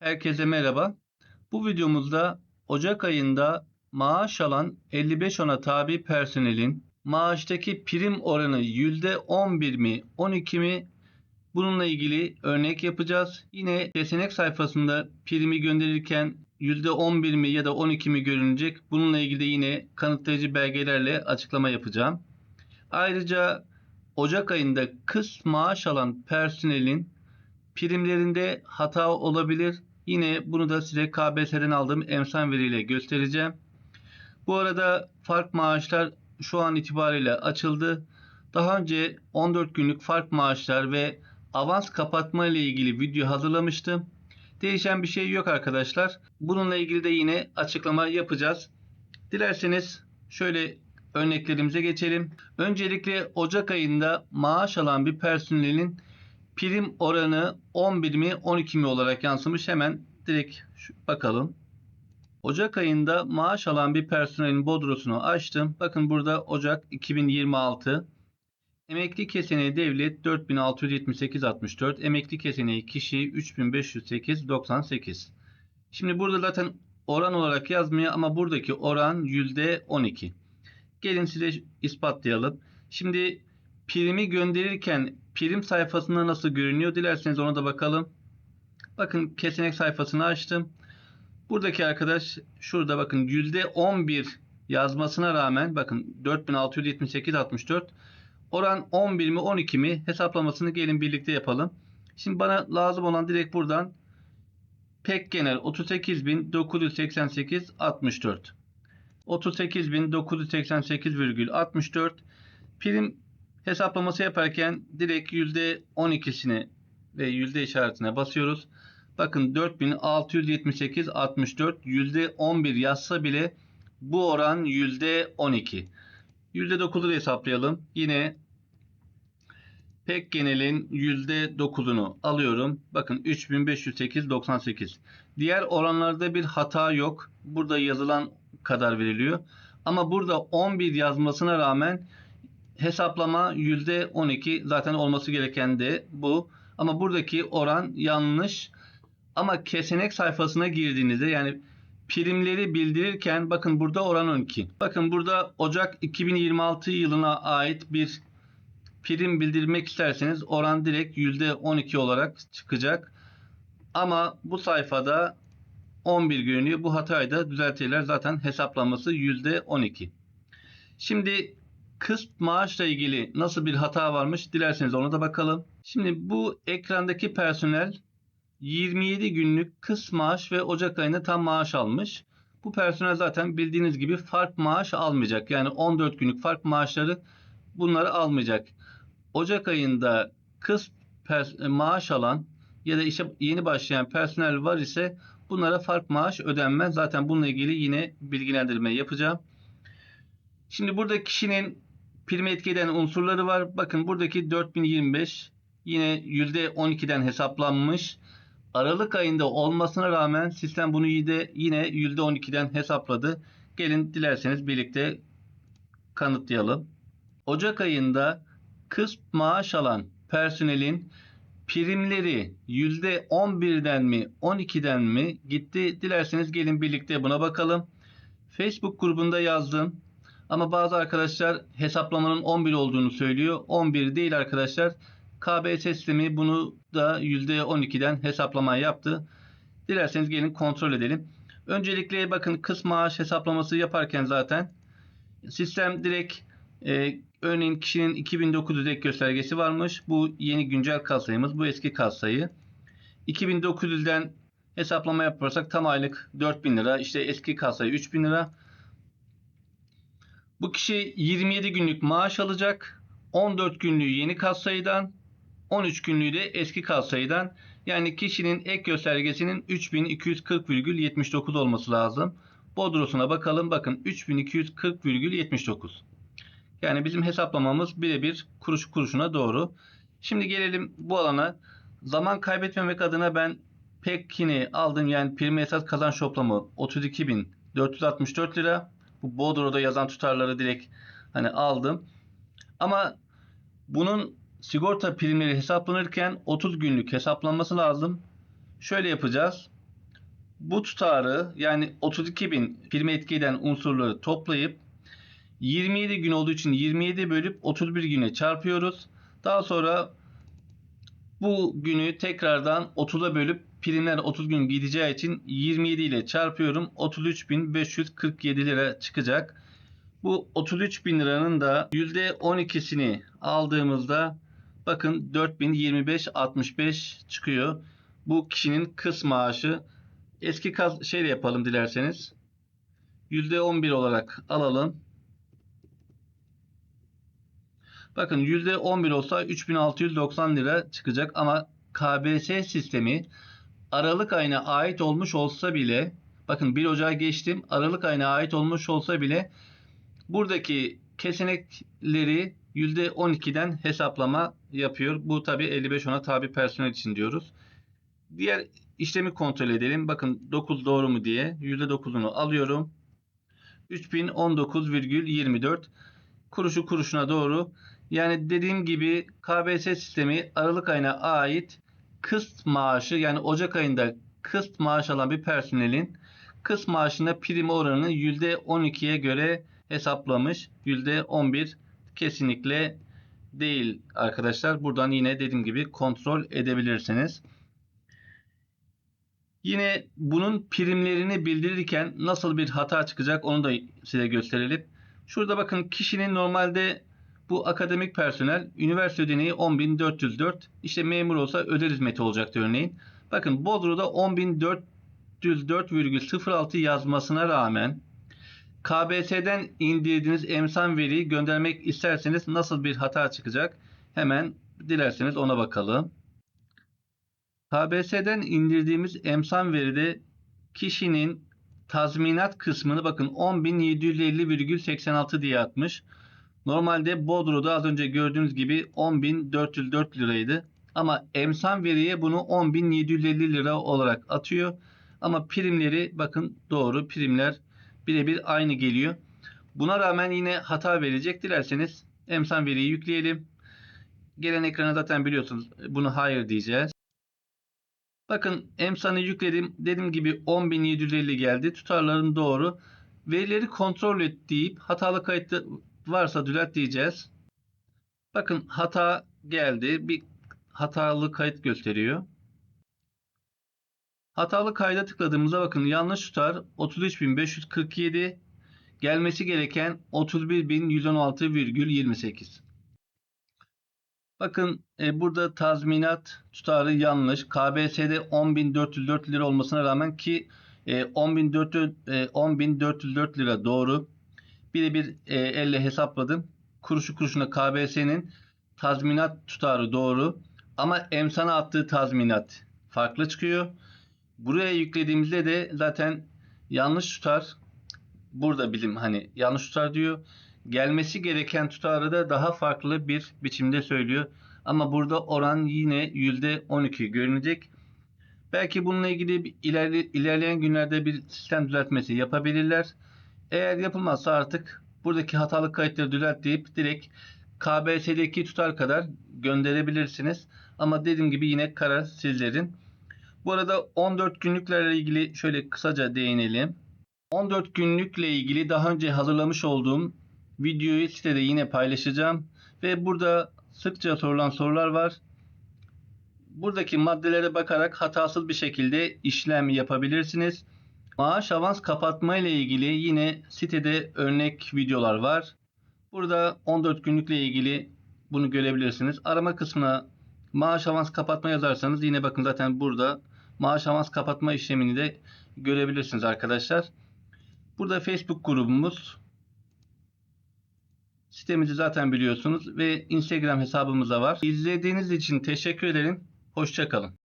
Herkese merhaba. Bu videomuzda Ocak ayında maaş alan 55 ona tabi personelin maaştaki prim oranı %11 mi 12 mi bununla ilgili örnek yapacağız. Yine seçenek sayfasında primi gönderirken %11 mi ya da 12 mi görünecek. Bununla ilgili yine kanıtlayıcı belgelerle açıklama yapacağım. Ayrıca Ocak ayında kıs maaş alan personelin primlerinde hata olabilir. Yine bunu da size KBS'den aldığım emsal veriyle göstereceğim. Bu arada fark maaşlar şu an itibariyle açıldı. Daha önce 14 günlük fark maaşlar ve avans kapatma ile ilgili video hazırlamıştım. Değişen bir şey yok arkadaşlar. Bununla ilgili de yine açıklama yapacağız. Dilerseniz şöyle örneklerimize geçelim. Öncelikle Ocak ayında maaş alan bir personelin prim oranı 11 mi 12 mi olarak yansımış. Hemen direkt bakalım. Ocak ayında maaş alan bir personelin bodrosunu açtım. Bakın burada Ocak 2026. Emekli keseneği devlet 4678.64. Emekli keseneği kişi 3508.98. Şimdi burada zaten oran olarak yazmıyor ama buradaki oran %12. Gelin size ispatlayalım. Şimdi primi gönderirken prim sayfasında nasıl görünüyor? Dilerseniz ona da bakalım. Bakın kesenek sayfasını açtım. Buradaki arkadaş şurada bakın %11 yazmasına rağmen bakın 4678.64 oran 11 mi 12 mi hesaplamasını gelin birlikte yapalım. Şimdi bana lazım olan direkt buradan pek genel 38.988.64 38.988,64 prim hesaplaması yaparken direkt %12'sine ve yüzde işaretine basıyoruz. Bakın 4678 64 %11 yazsa bile bu oran %12. %9'u da hesaplayalım. Yine pek genelin %9'unu alıyorum. Bakın 3508.98. Diğer oranlarda bir hata yok. Burada yazılan kadar veriliyor. Ama burada 11 yazmasına rağmen hesaplama %12 zaten olması gereken de bu. Ama buradaki oran yanlış. Ama kesenek sayfasına girdiğinizde yani primleri bildirirken bakın burada oran 12. Bakın burada Ocak 2026 yılına ait bir prim bildirmek isterseniz oran direkt %12 olarak çıkacak. Ama bu sayfada 11 görünüyor. Bu hatayı da düzeltirler. Zaten hesaplaması %12. Şimdi kısp maaşla ilgili nasıl bir hata varmış dilerseniz ona da bakalım. Şimdi bu ekrandaki personel 27 günlük kıs maaş ve Ocak ayında tam maaş almış. Bu personel zaten bildiğiniz gibi fark maaş almayacak. Yani 14 günlük fark maaşları bunları almayacak. Ocak ayında kıs pers- maaş alan ya da işe yeni başlayan personel var ise bunlara fark maaş ödenmez. Zaten bununla ilgili yine bilgilendirme yapacağım. Şimdi burada kişinin prim etki eden unsurları var. Bakın buradaki 4025 yine %12'den hesaplanmış. Aralık ayında olmasına rağmen sistem bunu yine %12'den hesapladı. Gelin dilerseniz birlikte kanıtlayalım. Ocak ayında kısp maaş alan personelin primleri %11'den mi 12'den mi gitti? Dilerseniz gelin birlikte buna bakalım. Facebook grubunda yazdım. Ama bazı arkadaşlar hesaplamanın 11 olduğunu söylüyor. 11 değil arkadaşlar. KBS sistemi bunu da %12'den hesaplama yaptı. Dilerseniz gelin kontrol edelim. Öncelikle bakın kıs maaş hesaplaması yaparken zaten sistem direkt e, örneğin kişinin 2900 ek göstergesi varmış. Bu yeni güncel katsayımız. Bu eski katsayı. 2900'den hesaplama yaparsak tam aylık 4000 lira. İşte eski katsayı 3000 lira. Bu kişi 27 günlük maaş alacak. 14 günlüğü yeni katsayıdan, 13 günlüğü de eski katsayıdan. Yani kişinin ek göstergesinin 3240,79 olması lazım. Bodrosuna bakalım. Bakın 3240,79. Yani bizim hesaplamamız birebir kuruş kuruşuna doğru. Şimdi gelelim bu alana. Zaman kaybetmemek adına ben Pekkin'i aldım. Yani prim esas kazanç toplamı 32.464 lira. Bu Bodro'da yazan tutarları direkt hani aldım. Ama bunun sigorta primleri hesaplanırken 30 günlük hesaplanması lazım. Şöyle yapacağız. bu tutarı yani 32 bin prime etki eden unsurları toplayıp 27 gün olduğu için 27 bölüp 31 güne çarpıyoruz. Daha sonra bu günü tekrardan 30'a bölüp primler 30 gün gideceği için 27 ile çarpıyorum. 33.547 lira çıkacak. Bu 33 bin liranın da %12'sini aldığımızda bakın 4025.65 çıkıyor. Bu kişinin kız maaşı. Eski kaz şeyle yapalım dilerseniz. %11 olarak alalım. Bakın %11 olsa 3690 lira çıkacak ama KBS sistemi Aralık ayına ait olmuş olsa bile bakın 1 Ocağı geçtim. Aralık ayına ait olmuş olsa bile buradaki kesinekleri %12'den hesaplama yapıyor. Bu tabi 55 ona tabi personel için diyoruz. Diğer işlemi kontrol edelim. Bakın 9 doğru mu diye %9'unu alıyorum. 3019,24 kuruşu kuruşuna doğru. Yani dediğim gibi KBS sistemi Aralık ayına ait kıst maaşı yani Ocak ayında kıst maaş alan bir personelin kıst maaşına prim oranını %12'ye göre hesaplamış. %11 kesinlikle değil arkadaşlar. Buradan yine dediğim gibi kontrol edebilirsiniz. Yine bunun primlerini bildirirken nasıl bir hata çıkacak onu da size gösterelim. Şurada bakın kişinin normalde bu akademik personel üniversite ödeneği 10.404 işte memur olsa özel hizmeti olacaktı örneğin. Bakın Bodro'da 10.404,06 yazmasına rağmen KBS'den indirdiğiniz emsan veriyi göndermek isterseniz nasıl bir hata çıkacak? Hemen dilerseniz ona bakalım. KBS'den indirdiğimiz emsan veride kişinin tazminat kısmını bakın 10.750,86 diye atmış. Normalde Bodro'da az önce gördüğünüz gibi 10.404 liraydı. Ama emsan veriye bunu 10.750 lira olarak atıyor. Ama primleri bakın doğru primler birebir aynı geliyor. Buna rağmen yine hata verecek. Dilerseniz emsan veriyi yükleyelim. Gelen ekrana zaten biliyorsunuz bunu hayır diyeceğiz. Bakın emsanı yükledim. Dediğim gibi 10.750 geldi. Tutarların doğru. Verileri kontrol et deyip hatalı kayıtta varsa düzelt diyeceğiz. Bakın hata geldi. Bir hatalı kayıt gösteriyor. Hatalı kayda tıkladığımızda bakın yanlış tutar 33.547 gelmesi gereken 31.116,28. Bakın e, burada tazminat tutarı yanlış. KBS'de 10.404 lira olmasına rağmen ki e, 10.404 e, 10.404 lira doğru. Birebir e, elle hesapladım. Kuruşu kuruşuna KBS'nin tazminat tutarı doğru. Ama emsana attığı tazminat farklı çıkıyor. Buraya yüklediğimizde de zaten yanlış tutar. Burada bilim hani yanlış tutar diyor. Gelmesi gereken tutarı da daha farklı bir biçimde söylüyor. Ama burada oran yine %12 görünecek. Belki bununla ilgili ilerle, ilerleyen günlerde bir sistem düzeltmesi yapabilirler. Eğer yapılmazsa artık buradaki hatalı kayıtları düzelt deyip direkt KBS'deki tutar kadar gönderebilirsiniz. Ama dediğim gibi yine karar sizlerin. Bu arada 14 günlüklerle ilgili şöyle kısaca değinelim. 14 günlükle ilgili daha önce hazırlamış olduğum videoyu sitede yine paylaşacağım. Ve burada sıkça sorulan sorular var. Buradaki maddelere bakarak hatasız bir şekilde işlem yapabilirsiniz. Maaş avans kapatma ile ilgili yine sitede örnek videolar var. Burada 14 günlükle ilgili bunu görebilirsiniz. Arama kısmına maaş avans kapatma yazarsanız yine bakın zaten burada maaş avans kapatma işlemini de görebilirsiniz arkadaşlar. Burada Facebook grubumuz. Sitemizi zaten biliyorsunuz ve Instagram hesabımız da var. İzlediğiniz için teşekkür ederim. Hoşçakalın.